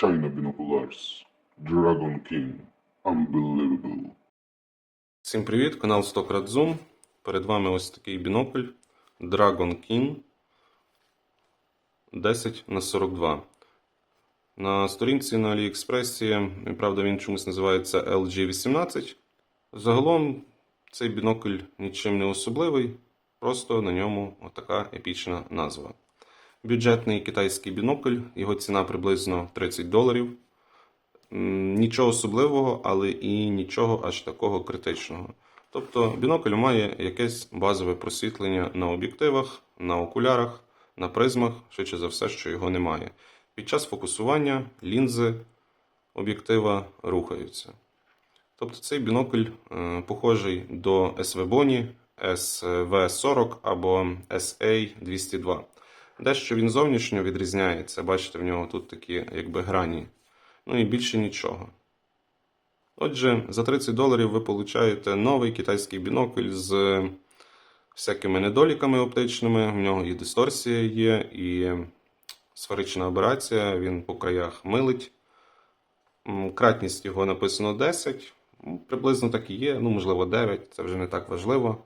China Binoculars. Dragon King. Unbelievable. Всім привіт, канал 100 крат Zoom. Перед вами ось такий бінокль Dragon King 10 на 42. На сторінці на AliExpress, правда, він чомусь називається LG18. Загалом цей бінокль нічим не особливий, просто на ньому отака епічна назва. Бюджетний китайський бінокль, його ціна приблизно 30 доларів. Нічого особливого, але і нічого аж такого критичного. Тобто бінокль має якесь базове просвітлення на об'єктивах, на окулярах, на призмах, швидше за все, що його немає. Під час фокусування лінзи об'єктива рухаються. Тобто цей бінокль е, похожий до SV Boni SV40 або SA202. Дещо він зовнішньо відрізняється. Бачите, в нього тут такі якби грані. Ну і більше нічого. Отже, за 30 доларів ви получаєте новий китайський бінокль з всякими недоліками оптичними. В нього і дисторсія є, і сферична аберація, він по краях милить. Кратність його написано 10. Приблизно так і є, ну, можливо, 9, це вже не так важливо.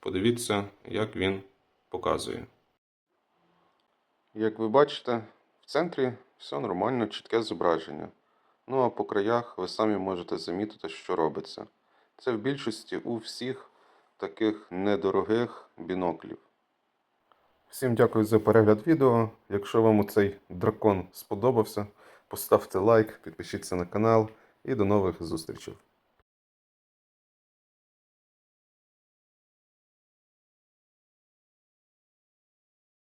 Подивіться, як він показує. Як ви бачите, в центрі все нормально, чітке зображення. Ну а по краях ви самі можете замітити, що робиться. Це в більшості у всіх таких недорогих біноклів. Всім дякую за перегляд відео. Якщо вам цей дракон сподобався, поставте лайк, підпишіться на канал і до нових зустрічей.